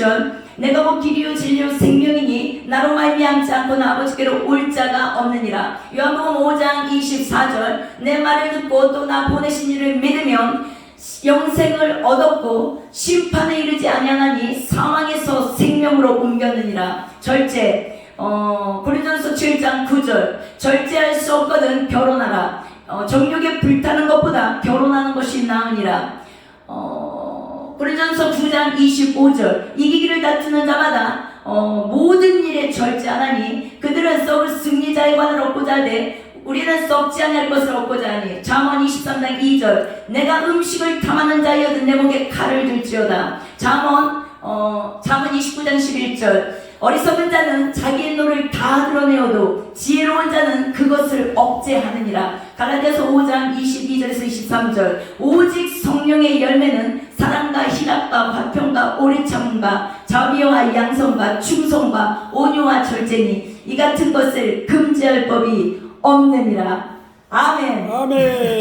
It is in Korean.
16절 내가 곧 길이요 진리요 생명이니 나로 말미암지 않고는 아버지께로 올 자가 없느니라. 요한복음 5장 24절 내 말을 듣고 또 나 보내신 이를 믿으면 영생을 얻었고 심판에 이르지 아니하나니 사망에서 생명으로 옮겼느니라. 절제 어, 고린도전서 7장 9절 절제할 수 없거든 결혼하라. 어, 정욕에 불타는 것보다 결혼하는 것이 나으니라. 어, 고린도전서 9장 25절 이기기를 다투는 자마다 어, 모든 일에 절제하나니 그들은 썩을 승리자의 관을 얻고자 하되 우리는 썩지 않을 것을 얻고자 하니. 잠언 23장 2절 내가 음식을 탐하는 자여든 내 목에 칼을 들지어다. 잠언 어, 잠언 29장 11절 어리석은 자는 자기의 노를 다 드러내어도 지혜로운 자는 그것을 억제하느니라. 갈라디아서 5장 22절에서 23절 오직 성령의 열매는 희락과 화평과 참음과 자비와 양성과 충성과 온유와 절제니 이 같은 것을 금지할 법이 없느니라 아멘 아멘.